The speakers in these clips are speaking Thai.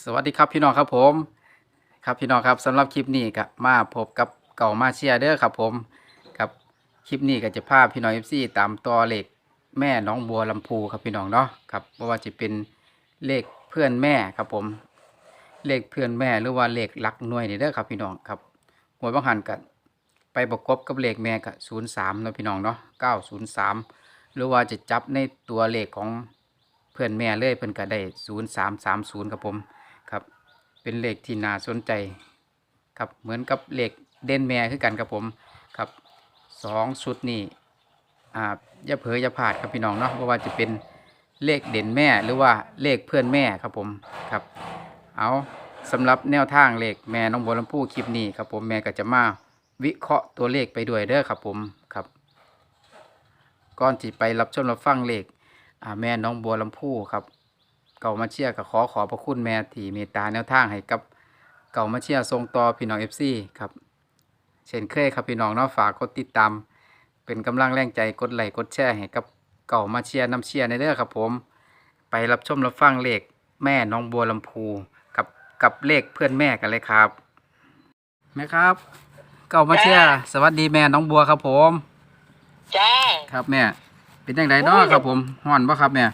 สวัสดีครับพี่น้องครับผม ครับพี่น้องครับสำหรับคลิปนี้ก็มาพบกับเก่ามาเชียร์เด้อครับผมครับคลิปนี้ก็จะพาพี่น้องเอฟซีตามตัวเลขแม่น้องบัวลำพูครับพี่น้องเนาะครับว่าจะเป็นเลขเพื่อนแม่ครับผม เลขเพื่อนแม่หรือว่าเลขหลักหน่วยนี่เด้อครับพี่น้องครับหวยบางหันกันไปประกบกับเลขแม่กับศูนย์สามนะพี่น้องเนาะเก้าศูนย์สามหรือว่าจะจับในตัวเลขของเพื่อนแม่เลยเพิ่อนก็ได้ศูนย์สามสามศูนย์ครับผม เป็นเลขที่น่าสนใจครับเหมือนกับเลขเด่นแม่คือกันครับผมครับสองชุดนี้อ่าอย่าเผลออย่าพลาดครับพี่น้องเนาะเพราะว่าจะเป็นเลขเด่นแม่หรือว่าเลขเพื่อนแม่ครับผมครับเอาสำหรับแนวทางเลขแม่น้องบัวลำพูคลิปนี้ครับผมแม่ก็จะมาวิเคราะห์ตัวเลขไปด้วยเด้อครับผมครับก่อนที่ไปรับชมรับฟังเลขอ่าแม่น้องบัวลำพูครับ เก่ามาเชียร์ก็ขอขอบพระคุณแม่ที่เมตตาแนวทางให้กับเก่ามาเชียร์ทรงต่อพี่น้องเอฟซีครับ เช่นเคยครับพี่น้องเนาะฝากกดติดตาม เป็นกำลังแรงใจกดไลค์กดแชร์ให้กับเก่ามาเชียร์น้ำเชียร์ในเด้อครับผม ไปรับชมรับฟังเลขแม่น้องบัวลำพูกับกับเลขเพื่อนแม่กันเลยครับแม่ครับ เก่ามาเชียร์สวัสดีแม่น้องบัวครับผมจ้าครับแม่เป็นยังไงเนาะครับผมฮ้อนปะครับแม่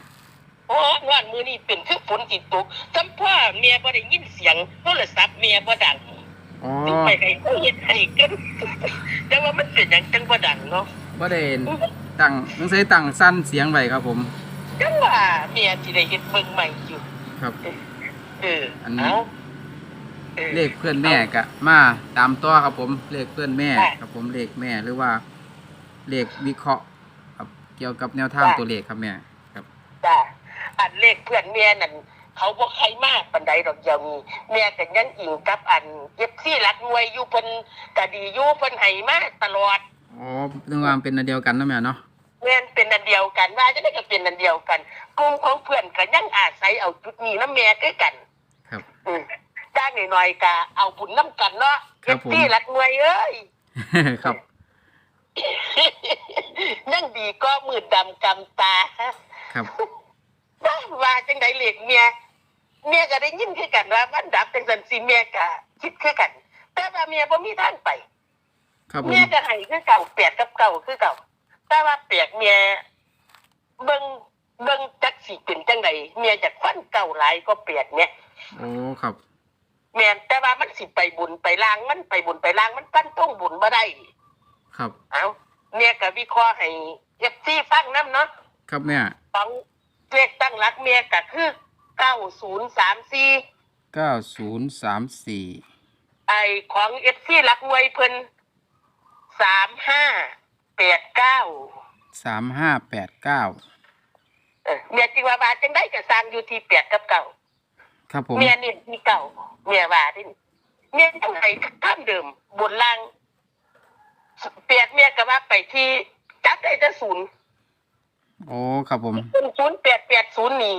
โอ้งานมือนี่เป็นคือฝนติดตกจำพ่อเมียบ่ได้ยินเสียงโทรศัพท์เมียบ่ดังอ๋อถึงไปให้เขาเฮ็ดให้กันแต่ว่ามันเป็นหยังจังบ่ดังเนาะบ่ได้ตั้งหนังสือตั้งสั้นเสียงไว้ครับผมจังว่าเมียสิได้เฮ็ดเบิ่งใหม่อยู่ครับ เอออันนี้เอาออเลขเพื่อนแม่กะมาตามตัวครับผมเลขเพื่อนแม่ค่ะครับผมเลขแม่หรือว่าเลขวิเคราะห์ครับเกี่ยวกับแนวทางค่ะตัวเลขครับแม่ครับจ้า อันเลขเพื่อนเมียนั่นเขาบ่ใครมากปานใดดอกเดียวมีเมียก็ยังอิงกับอันเย็บซี่รักงวยอยู่เพิ่นก็ดีอยู่เพิ่นให้มาตลอดอ๋อเรื่องราวเป็นอันเดียวกันนะแม่เนาะเงินเป็นอันเดียวกันว่าจะได้ก็เป็นอันเดียวกันกลุ่มของเพื่อนก็ยังอาศัยเอาจุดนี้น้ำแม่คือกัน ครับอืมจ้างหน่อยๆก็เอาบุญน้ำกันเนาะครัเก็บบผมที่รัดงวยเอ้ยครับยังดีก็มืดดำกำตาครับ ว่าว่าจังไดเหล็กเมียเมียก็ได้ยินคือกันว่ามันดับจังสันสิเมียก็คิดคือกัน แต่ว่าเมียบ่มีทางไปครับผมเมียจะให้คือเก่าเปียกกับเก่าคือเก่า แต่ว่าเปียกเมียเบิ่งเบิ่งจักสิเป็นจังไดเมียจะควันเก่าหลายก็เปียกเนี่ยโอ้ครับแม่นแต่ว่ามันสิไปบุญไปล้างมันไปบุญไปล้างมันปั้นต้องบุญบ่ได้ครับ เอ้าเมียก็วิเคราะห์ให้เอฟซีฟังนํเนาะครับแม่ของ เลขตั้งหลักเมียก็คือ9034เก้าศูนย์สามสี่ไอของเอฟซีหลักหน่วยเพิ่น3589สามห้าแปดเก้าเออเมียจริงว่าบาจังได้ก็สร้างอยู่ที่เปียกกับเก่าครับผมเมียนี่ที่เก่าเมียว่าดิเมียจังไห้ข้ามเดิมบนล่างเปียกเมียก็ว่าไปที่จักได้จะศูนย์โอ้ครับผมศูนย์ แปดแปดศูนย์นี่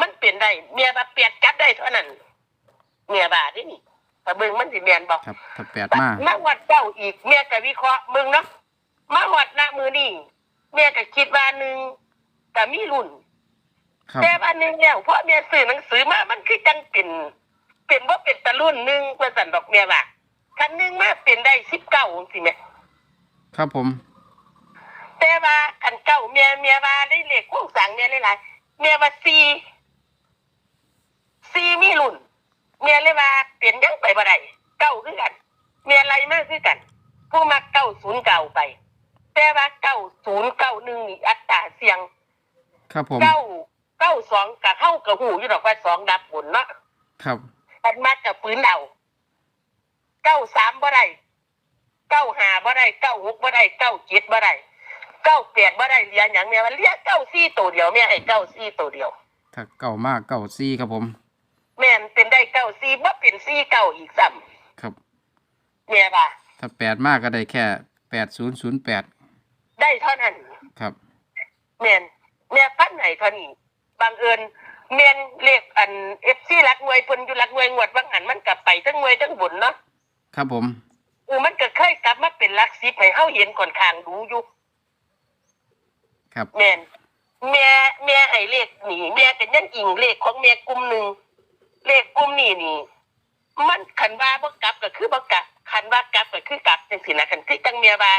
มันเปลี่ยนได้เมียว่าเปียกจับได้เท่านั้นเมียว่าดินี่แต่เบิ่งมันสิเมียนบอกครับถ้าแปดมามาวัดเจ้าอีกเมียก็วิเคราะห์มึงเนาะมาวัดหน้ามือนี่เมียก็คิดว่าหนึ่งก็มีรุ่นครับแต่อันหนึงแล้วเพราะเมียซื้อหนังสือมามันคือจังเป็นเป็นว่าเป็นตะรุ่นหนึ่งกว่าสันดอกเมียว่าคันหนึงมาเป็นได้สิบเก้าสิแม่ครับผม แต่ว่าคันเก้าเมียเมียว่าได้เลขโค้งสั่งเมียหลายๆ เมียว่าสี่สี่มีรุ่นเมียเลยว่าเปลี่ยนยังไปบ่ได้เก้าคือกันเมียอะไรมากคือกัน ผู้มาเก้าศูนย์เก้าไป แต่ว่าเก้าศูนย์เก้าหนึ่งนี่อัตราเสียง ครับผมเก้าเก้าสองกับเข้ากับหูอยู่ดอกว่าสองดับบนเนาะครับอันมากับปืนเอาเก้าสามบ่ได้เก้าห้าบ่ได้เก้าหกบ่ได้เก้าเจ็ดบ่ได้ เก้าแปดบ่ได้เรียนอย่างเนี้ยมันเรียกเก้าสี่ตัวเดียวแม่ให้เก้าสี่ตัวเดียว ถ้าเก่ามากเก่าซี่ครับผม แม่นเป็นได้เก้าสี่บ่เป็นสี่เก้าอีกซ้ครับำแม่ว่าถ้าแปดมากก็ได้แค่แปดศูนย์ศูนย์แปดได้เท่านั้น ครับแม่นแม่พันไหนเท่านี้บังเอิญแม่นเลขอันเอฟซีรักงวยเพิ่นอยู่รักงวยงวดว่างหันมันกลับไปทั้งงวยทั้งบุญเนาะครับผม เออมันก็เคยกลับมาเป็นลักซิปให้เฮาเห็นก่อนข้างดูอยู่ ครับ แม่นแม่แม่ให้เลขหนีแม่ก็ยังอิงเลขของแม่กลุ่มหนึ่งเลขกลุ่มนี้นี่ มันคันว่าบ่กลับก็คือบ่กลับคันว่ากลับก็คือกลับจังซี่นะคันที่จังเมียว่า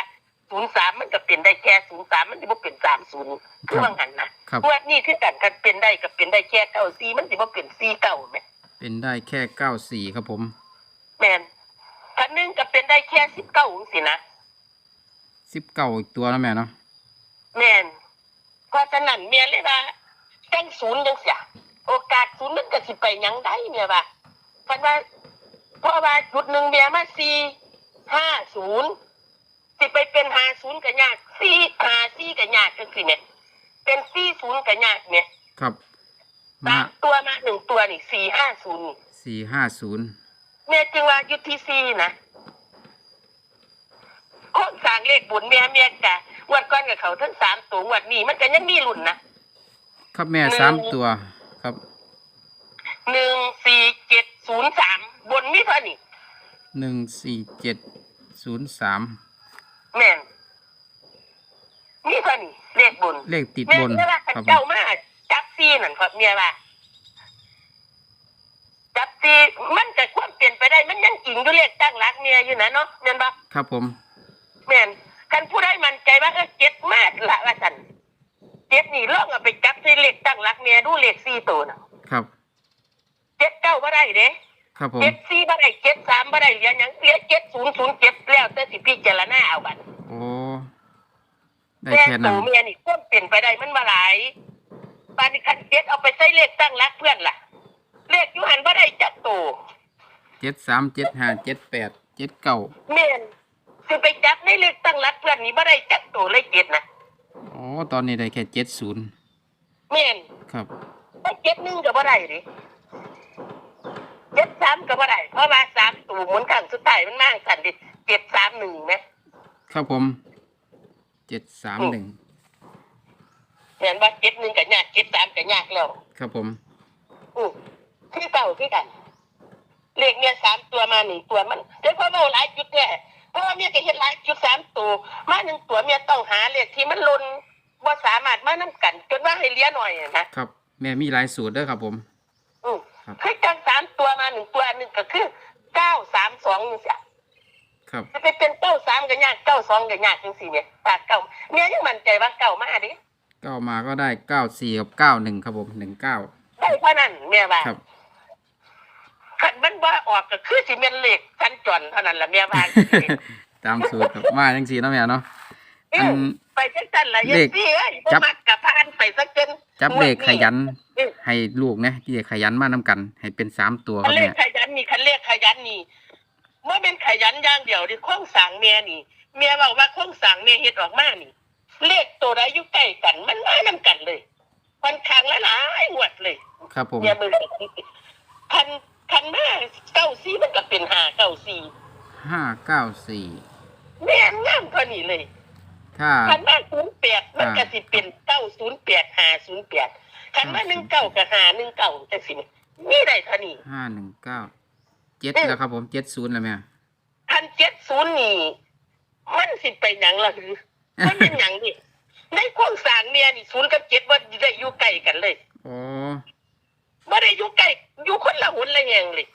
03มันก็เป็นได้แค่03มันสิบ่เป็น30คือว่างั้นนะครับ งวดนี้คือกันคันเป็นได้ก็เป็นได้แค่94มันสิบ่เป็น49แหมเป็นได้แค่เก้าสี่ครับผมแม่นคันหนึงก็เป็นได้แค่19จังซี่นะสิบเก้าอีกตัวนะแม่เนาะแม่น เพราะฉะนั้นเมียเลยว่าจังศูนย์จังเสียโอกาสศูนย์มันก็สิไปหยังได้เมียว่าเพราะว่าเพราะว่าจุดหนึ่งเมียมาสี่ห้าศูนย์สิไปเป็นห้าศูนย์ก็ยากสี่ห้าสี่ก็ยากจังสิเนี่ยเป็นสี่ศูนย์ก็ยากเนี่ยครับสามตัวมาหนึ่งตัวนี่สี่ห้าศูนย์นี่สี่ห้าศูนย์เมียจึงว่ายุทธีสี่นะโค้งสร้างเลขบุญเมียเมียกะ งวันก่อนกับเขาทั้งสามตัวงวันนี้มันก็ยังมีรุ่นนะครับแม่หนึ่งสามตัวครับหนึ่งสี่เจ็ดศูนย์สามบนมีเท่านี้หนึ่งสี่เจ็ดศูนย์สามแม่นมีเท่านี้เลขบน เลขติดแม่บนนเวลาครับผเจ้ามมาจับซีนั่นครับเมียว่าจับซีมันจะความเปลี่ยนไปได้มันยังอิงอยู่เลขตั้งรักเมียอยู่นะเนาะแม่นบ่ครับผม แม่น กันผู้ใดมั่นใจว่าเออเจ็ดมากละว่าสันเจ็ดนี่ลองเอาไปจับใส่เลขตั้งรักเมียดูเลขสี่ตัวน่ะครับ เจ็ดเก้าบ่ได้เด้ครับผมเจ็ดสี่บ่ได้เจ็ดสามบ่ได้เหลือหยังเหลือเจ็ดศูนย์ศูนย์เจ็ดแล้วแต่สิพิจารณาเอาบัดโอ้ได้แม่แค่นั้ตันวเมียนี่ควบเปลี่ยนไปได้มันมาหลายปานนี้คันเจ็ดเอาไปใช้เลขตั้งรักเพื่อนล่ะ เลขอยูหันบ่ได้จักตัวเจ็ดสามเจ็ดห้าเจ็ดแปดเจ็ดเก้าแม่น สิไปจับในเลขตั้งรักเพื่อนนี่บ่ได้จักตัวเลยเจ็ดนะอ๋อตอนนี้ได้แค่เจ็ดศูนย์แม่นครับถ้าเจ็ดหนึ่งก็บ่ได้ดิเจ็ดสามก็บ่ได้เพราะว่าสามตัวหมุนข้างสุดท้ายมันมากสั่นดิเจ็ดสามหนึ่งนะครับผมเจ็ดสามหนึ่งเห็นว่าเจ็ดหนึ่งก็ยากเจ็ดสามก็ยากแล้วครับผมอือคือเก่าคือกันเลขเนี่ยสามตัวมาหนึ่งตัวมันเดี๋ยวพอเราหลายจุดเนี่ย เพราะว่าเมียก็เห็นหลายจุดสามตัวมาหนึ่งตัวเมียต้องหาเลขที่มันลนว่าสามารถมานํกัน จนว่าให้เลี้ยหน่อยอะนะครับ แม่มีหลายสูตรเด้อครับผม อือครับ คือจังสามตัวมาหนึ่งตัวอันหนึ่งก็คือเก้าสามสองนี่สิครับจะไปเป็นเก้าสามก็ยากเก้าสองก็ยากจังสี่เนี่ยปากเก้าเมียยังมั่นใจว่าเก้ามาดิเก้ามาก็ได้เก้าสี่กับเก้าหนึ่งครับผมหนึ่งเก้าได้เท่านั้นเมียว่า ครับ ขันมันว่าออกก็คือสิเมนเหล็กสันจรเท่านั้นละเมียว่าตามสูตรครับมาจังสีเนาะแม่เนาะเออัอนไปจังสันละเลเยัขซี่เอ้ยบ่จับมักกับพานไปสักเจนจับเลขขยันเออให้ลูกนะที่ขยันมานํกัน ให้เป็นสามตัวคคัรันบเลแม่ขขยันนี่คันเลขขยันนี่เมื่อเป็นขยันอย่างเดียวดิโค้งสร้างเมียนี่ เมียบอกว่าโค้งสร้างเมียเฮ็ดออกมานี่ เลขตัวใดอยู่ใกล้กัน มันมานํกันเลยมันครั้งละหลายงวดเลย ครับผมเมียมือคัน คันมาเก้าซี่มันก็เป็นหาเก้าซี่ห้าเก้าสี่แม่นงามเท่านี้เลยถ้าคันมาศูนย์แปดมันอ่าก็สิเป็นเก้าศูนย์แปดหาศูนย์แปดคันมาหนึ่งเก้ากับหาหนึ่งเก้าจะสิมีได้เท่านี้ห้าหนึ่งเก้าเจ็ดเออแล้วครับผมเจ็ดศูนย์แล้วแม่คันเจ็ดศูนย์นี่มันสิไปหยังล่ะหรือมันเป็นหยังนี่ในโครงสร้างเนี่ยนี่ศูนย์กับเจ็ดว่าได้อยู่ใกล้กันเลยอ๋อว่าได้อยู่ใกล้ อยู่คนละหุ่นละแหงเลย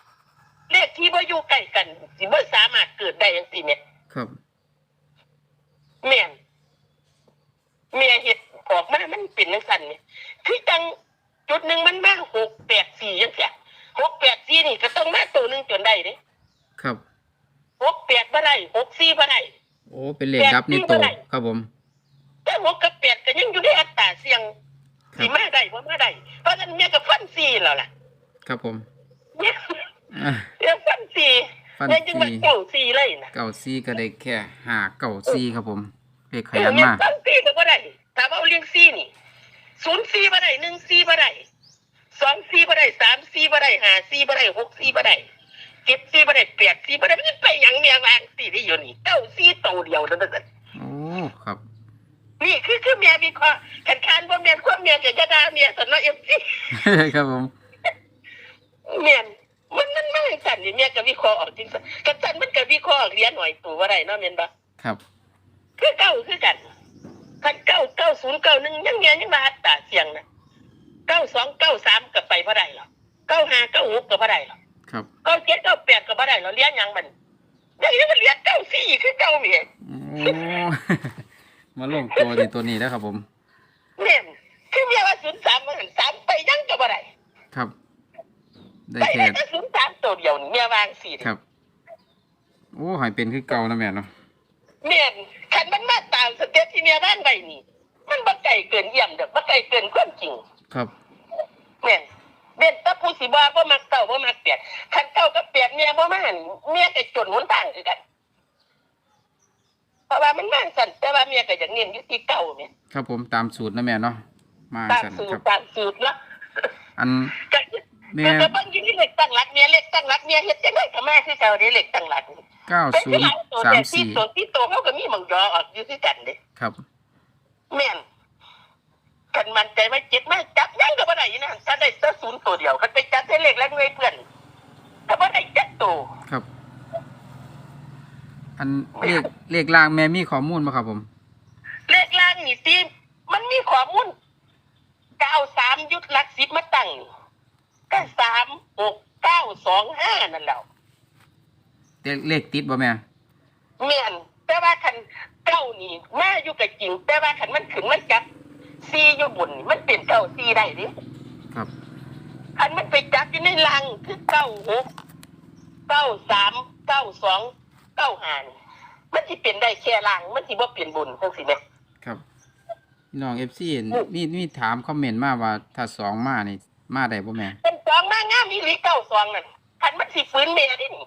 เลขที่ว่าอยู่ใกล้กันสิบ่สามารถเกิดได้อย่างสิเนี่ยครับแม่นเมียเห็ดออกมามันเป็นจังซั่นเนี่ยคือจังจุดหนึ่งมันมาหกแปดสี่ยังเสียหกแปดสี่นี่ก็ต้องมาตัวหนึ่งจนได้เด้ครับหกแปดบ่ได้หกสี่บ่ได้โอ้เป็นเลขดับนี่โตวครับผม แต่หกกับแปดก็ยังอยู่ในอัตราเสี่ยงครัสิบมาได้บ่มาได้เพราะฉะนั้นเมียก็ฟันสี่แล้วล่ะ ครับผมเนี่ยอะเมียฟันสี่ฟันเนี่ยจึงมาสี่เก้าสี่เลยนะเก้าสี่ก็ได้แค่ห้าเก้าสี่ครับผมเลขขเอยัอนเมียมากฟันสี่ก็บ่ได้ถ้าว่าเอาเลี้ยงสี่นี่ศูนย์สี่บ่ได้หนึ่งสี่บ่ได้สองสี่บ่ได้สามสี่บ่ได้ห้าสี่บ่ได้หกสี่บ่ได้เจ็ดสี่บ่ได้แปดสี่บ่ได้มันจะไปหยังเมียวางสี่ได้อยู่นี่เก้าสี่ตัวเดียวเท่านั้น โอ้ครับ นี่คือคือเมียวิเคราะห์ขันคานว่าเมียนความเมียจะจะด่าเมียสันเนาะเอฟซีครับผม เมียนมันมันไม่สั่นนี่เมียก็วิเคราะห์ออกจริงสันกันสันมันก็วิเคราะห์ออกเรียนหน่อยตัวว่าไรเนาะเมียนบ่ครับ คือเก้าคือกันคันเก้าเก้าศูนย์เก้าหนึ่งยังเมียยังมาอัตราเสียงนะเก้าสองเก้าสามก็ไปเพราะไรหรอกเก้าห้าเก้าหกก็บ่ได้หรอกครับเก้าเจ็ดเก้าแปดก็บ่ได้หรอกเลี้ยงหยังมันอย่างนี้มันเลี้ยงเก้าสี่คือเก้าเมียโอ้มาลงตัวในตัวนี้แล้วครับผมเนี่ยคือเมียว่าศูนย์สามมันสามไปยังก็บ่ได้ครับ ได้ไปแค่ได้แต่ศูนย์สามตัวเดียวนี่เมียวางสี่ครับ โอ้ใหายเป็นคือเก่านะแม่เนาะเมียนคันมันมาตามสเต็ปที่เมียบ้านไว้นี่ มันบ่ไกลเกินเยี่ยมเด้อบ่ไกลเกินความจริงครับแม่นเบ็นตะผู้สิบ่บ่มักเก่าบ่มักเปียกคันเก่ากับเปียกเมียบ่มาหั่นเมียก็จนหนทางคือกันเพราะว่ามันมาสั่นแต่ว่าเมียก็อยากเน้นอยู่ที่เก่าแม่ครับผมตามสูตรนะแม่เนาะมาตามสั่นสูตครรับตามสูตรเนาะอัน ก็ แม่ก็จะเบิ่งอยู่ที่เลขตั้งหลักเมียเลขตั้งหลักเมียเฮ็ดจังไดก็มาคือเก่าเด้เลขตั้งหลักนี่เก้าเป็นศูที่นหย์ลายตัวสามแต่ที่สี่ตัวที่ตัวเขาก็มีหมังยอออกอยู่ที่กันเด้ครับแม่นกันมันใจว่าเจ็ดมาจับยังก็บ่ได้อยู่นะถ้าได้แต่ศูนย์ตัวเดียวคันไปจับได้เลขแล้วหน่วยเพื่อนก็บ่ได้จักตัวครับ อันเลขเลขล่างแม่มีข้อมูลมาครับผม เลขล่างนี่ที่มันมีข้อมูลเก้าสามยุทธลักษิบมาตั้ง ก็สามหกเก้าสองห้านั่นแหละเลขเลขติดบ่แม่แม่นแต่ว่าคันเก้านี่แม่อยู่กับจริง แต่ว่าคันมันขึ้นมันจับซีอยู่บนนี่มันเป็นเก้าซีได้ดิครับคันมันไปจับอยู่ในลังคือเก้าหกเก้าสามเก้าสองเก้าห้านี่มันสิเป็นได้แค่ลังมันสิบ่เปลี่ยนบุญจังสิแม่ครับพี่น้องเอฟซีมีมีถามคอมเมนต์มาว่าถ้าสองมานี่ มาได้บ่แม่เป็นสองมางามอีหลีเก้าสองนั่นคันมันสิฟื้นแม่ดินี่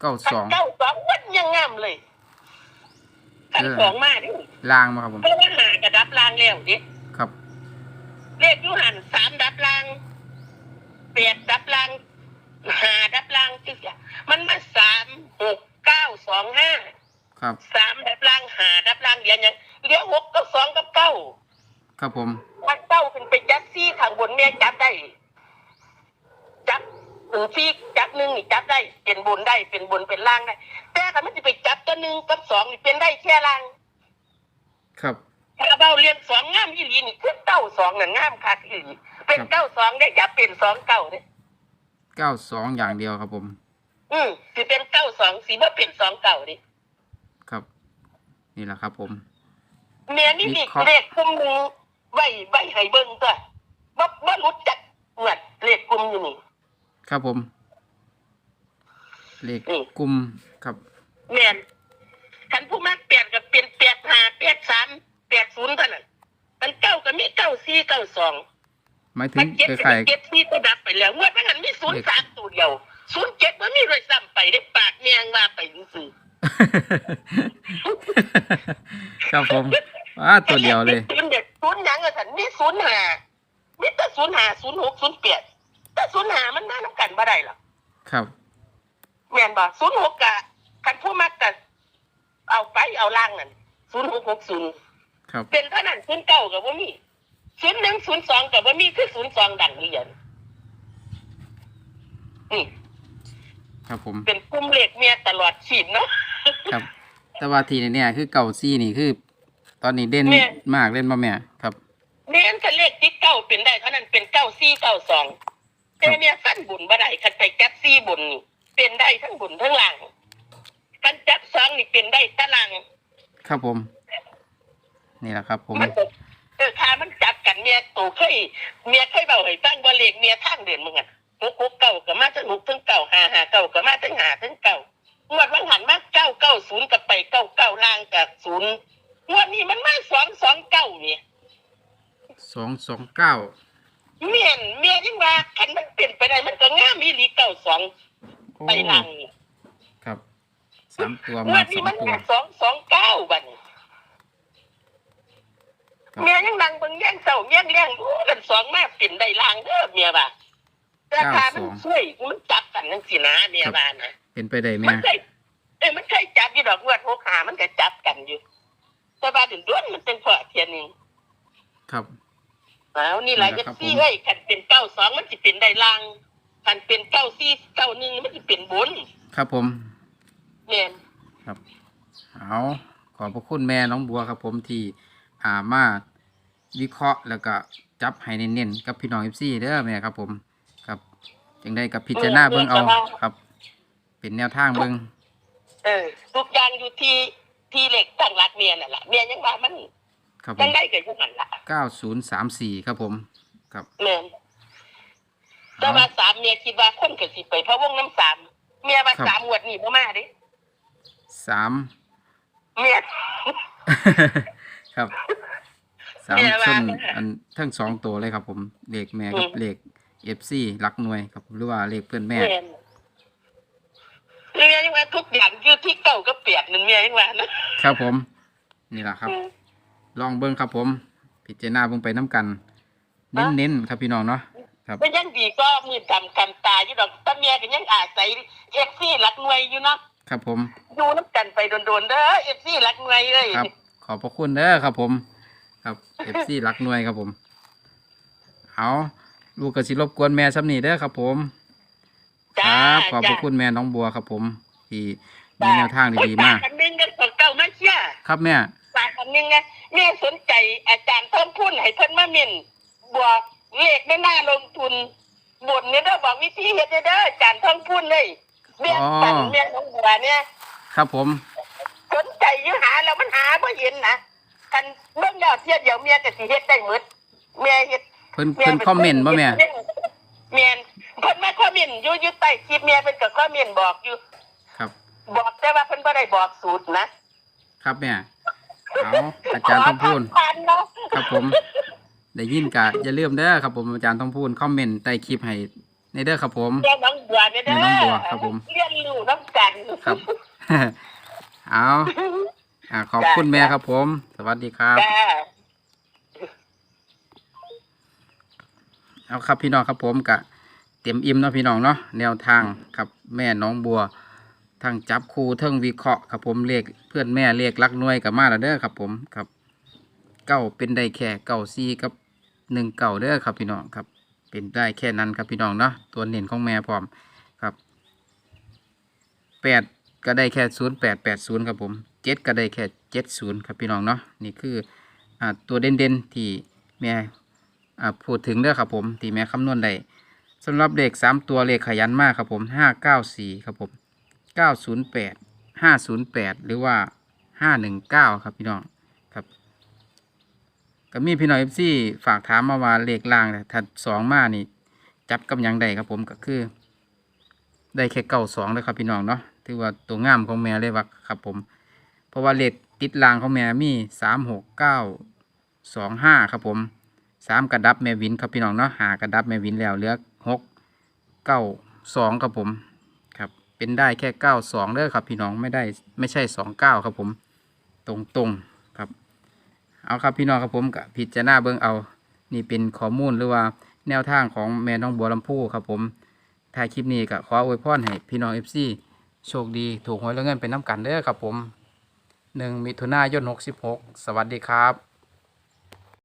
เก้าคัสนองเก้าสองวันยังงามเลยคันเออสองมาดิล่างมาครับผม เพราะว่าหากระดับลางแล้วดิครับ เลขอยูหันสามดับลางแปดดับลางหาดับลางจึกอย่างมันมาสามหกเก้าสองห้าครับ สามดับลางหาดับลางเดียวยังเลี้ยวหกกับสองกับเก้า ครับผมวันเก้าเป็นไปจับซี่ข้างบนแม่จับได้ จับหนึ่งซี่จับหนึ่งนี่จับได้ เป็นบนได้เป็นบนเป็นล่างได้แต่ถ้ามันจะไปจับตัวหนึ่งกับสองนี่เป็นได้แค่ล่าง ครับถ้าเบาเรียนสองงามอีหลีนี่คือเก้าสองนั่นงามคักอีหลีเป็นครับเก้าสองได้จับเป็นสองเก้าเนี่ยเก้าสองอย่างเดียวครับผม อืมสิเป็นเก้าสองสีบ่เป็นสองเก้าดิครับ นี่แหละครับผม เมียนี่วิดิเคราะห์เลขกลุ่มหนึ่ง ไว้ไว้ให้เบิ่งตัวบ่บ่รู้จักเหมือนเลขกลุ่มอยู่นี่ ครับผม เลขนี่ กลุ่มครับ แม่นคันผู้มักเปลี่ยนก็เปลี่ยนแปดห้าแปดสามแปดศูนย์เท่านั้นมันเก้าก็มีเก้าสี่เก้าสองหมายถึมังนเจ็ดคก็ล้ามียเจ็ดสี่ตัวดับไปแล้วงวดนั้นมีศูนย์สามตัวเดียวศูนย์เจ็ดมันมีรอยซ้ำไปได้ปากแมงว่าไปซื่อๆครับผมว้าตัวเดียวเลย ศูนย์เด็ด ศูนย์หยังอะสันมีศูนย์ห้ามีแต่ศูนย์ห้าศูนย์หกศูนย์แปดแต่ศูนย์ห้ามันน่าน้ำกันบ่ได้หรอกครับแม่นบ่ศูนย์หกกะคันผู้มักกะเอาไปเอาล่างนั่นศูนย์หกหกศูนย์ครับเป็นเท่านั้นศูนย์เก้ากับว่ามีศูนย์หนึ่งศูนย์สองกับว่ามีคือศูนย์สองดังเรียนนี่ครับผมเป็นกลุ่มเหล็กเมียตลอดชีพเนาะ ครับ แต่ว่าทีเนี่ยคือเก่าซี่นี่คือ ตอนนี้เด่นแม่ มากเล่นบ่แม่ครับเมียนคันเลขที่เก้าเป็นได้เท่านั้นเป็นเก้าสี่เก้าสองแต่เมียสั้นบุญบ่ได้คันไปจับสี่บุญนี่เป็นได้ทั้งบุญทั้งล่างคันจับสองนี่เป็นได้ตารางครับผม นี่แหละครับ ผม มันก็เออคามันจับกันเมียโตเคยเมียเคยเบาให้ฟังว่าเลขเมียทางเดินมึงอะหกหกเก้าก็มาถึงหกถึงเก้าห้าห้าเก้าก็มาถึงห้าถึงเก้างวดวันหันมาเก้าเก้าศูนย์กับไปเก้าเก้าล่างกับศูนย์ งวดนี้มันมาสองสองเก้าเนี่ยสองสองเก้าเมียนเมียยังว่าคันมันเปลี่ยนไปได้มันก็ง่ามมีหลีเก้าสองโอ้ไปล่างนี่ครับสามตัวงมาวดสนี้องมันตัวมาสองสองเก้าบัดนี้ครับเมียยังดังเบิ่งแย่งเศร้าแย่งเลี้ยงดูกันสองมาเป็นได้ล่างเด้อเมียว่าราคามันช่วยมันจับกันจังสินะเมียว่านะ เป็นไปได้มัแม่นเคยเอ้ยมันเคยจับอยู่ดอกงวดหกหามันก็จับกันอยู่ แต่ว่าถึงด้วนมันเป็นพอเทียนหนึงครับเอานี่แหละนี่จะแหละครับซี่ผมเอ้ยคันเป็นเก้าสองมันจะเป็นได้ล่างคันเป็นเก้าซี่เก้าหนึ่งมันจะเป็นบนครับผมเนี่ยครับเอาขอบพระคุณแม่น้องบัวครับ ผมที่อ่ามาวิเคราะห์แล้วก็จับให้เน้นๆกับพี่น้องเอฟซีเด้อแม่ครับ ผมครับจังได้กับพิจารณาเบิ่งเอาครับ เป็นแนวทางเบิ่งเออทุกอย่างอยู่ที่ ที่เหล็กตั้งรักเมียนั่นแหละเมียยังว่ามันครับผยังมได้เกิดขึ้นหันละเก้าศูนย์สามสี่ครับผม ครับเมียแต่ว่าสามเมียคิดว่าคนก็สิไปเพราะวงน้ำสามเมียว่าสามงวดนี่บ่มาเดิสาม เมีย ครับสามแม่ว่าส้นแม่อันทั้งสองตัวเลยครับผมเลขแม่กับอืม เลขเอฟซีรักหน่วยครับหรือว่าเลขเพื่อนแม่เมียเมี ยยังว่าทุกอย่างอยู่ที่เก่าก็เปลี่ยนนั่นเมียยังว่านะครับผม นี่แหละครับ ลองเบิ้งครับผม พิจารณาเบิ้งไปน้ำกัน เน้นๆครับพี่น้องเนาะครับก็ยังดีก็มือดำกันตาอยู่ดอกแต่เมียก็ยังอาศัยเอฟซีรักหน่วยอยู่เนาะครับผมอยู่น้ำกันไปโดนๆเด้อเอฟซีรักหน่วยเอ้ยครับ ขอบพระคุณเด้อครับผม ครับเอฟซีรักหน่วยครับผมเอาลูกกระสิรบกวนแม่ซ้ำนี่เด้อครับผมคจ้ารับ ขอบพระจ้าคุณแม่น้องบัวครับผม ที่มีแนวทางดีๆมากฝอันหนึงก็ของเก่ามาเชียครับแม่ฝากอันหนึงนะแม่สนใจอาจารย์เพิ่มพูนให้เพิ่นมาเม่นบวกเลขไม่น่าลงทุนบนเนี่ยเด้อบอกวิธีเฮ็ดเด้อเด้ออาจารย์เพิ่มพูนเลยเบี้ยปันเบี้ยน้องบัวเนี่ย ครับผม สนใจอยู่หาแล้วมันหาบ่เห็นนะคันเบิ่งแล้วเทียเดี๋ยวเมียก็สิเฮ็ดได้หมดเมียเฮ็ดเพิ่นเพิ่นคอมเมนต์บ่แม่เมียนเพิ่นมาคอมเมนต์อยู่อยู่ใต้คลิปเมียเพิ่นก็คอมเมนต์บอกอยู่ครั บบอกแต่ว่าเพิ่นบ่ได้บอกสูตรนะครับแม่เอาอาจารย์ต้องพูดขผ่านเนาะครับผม ได้ยินกะอย่าลืมเด้อครับผมอาจารย์ต้องพูดคอมเมนต์ใต้คลิปให้ในเด้อครับผม เรียนน้องบัวเนี่ยเด้อแม่น้องบัวครับผม เรียนรู้น้ำกันครับ เอาอ่าขอบคุณแม่ครับผม สวัสดีครับ จ้า เอาครับพี่น้องครับผมกะเตรียมอิ่มเนาะพี่น้องเนาะแนวทางครับแม่น้องบัว ทั้งจับคู่ทั้งวิเคราะห์ครับผมเลขเพื่อนแม่เลขรักหน่วยกับมาแล้วเด้อครับผมครับเก้าเป็นได้แค่เก้าซีกับหนึ่งเก่าเด้อครับพี่น้องครับ เป็นได้แค่นั้นครับพี่น้องเนาะตัวเน้นของแม่พร้อมครับแปดก็ได้แค่ศูนย์แปดแปดศูนย์ครับผมเจ็ดก็ได้แค่เจ็ดศูนย์ครับพี่น้องเนาะนี่คืออ่าตัวเด่นๆที่แม่อ่าพูดถึงเด้อครับผมที่แม่คำนวณได้สำหรับเลขสามตัวเลขขยันมากครับผมห้าเก้าสี่ครับผม เก้าศูนย์แปดห้าศูนย์แปดหรือว่าห้าหนึ่งเก้าครับพี่น้องครับก็มีพี่น้องเอฟซีฝากถามมาว่าเลขล่างถ้าสองมานี่ จับกำยังใดครับผมก็คือ ได้แค่เก้าสองเลยครับพี่น้องเนาะถือว่าตัวงามของแม่เลยว่าครับผม เพราะว่าเลขติดล่างของแม่มีสามหกเก้าสองห้าครับผมสามกระดับแม่วินครับพี่น้องเนาะหากระดับแม่วินแล้วเหลือหกเก้าสองครับผม เป็นได้แค่เก้าสองเด้อครับพี่น้องไม่ได้ไม่ใช่สองเก้าครับผมตรงตรงๆครับ เอาครับพี่น้องครับผมกับพิจารณาเบิ่งเอา นี่เป็นข้อมูลหรือว่าแนวทางของแม่น้องบัวลำพูครับผมถ่ายคลิปนี้ก็ขออวยพรให้พี่น้องเอฟซีโชคดีถูกหวยแล้วเงินเป็นน้ำกันเด้อครับผมหนึ่งมิถุนายนหกสิบหกสวัสดีครับ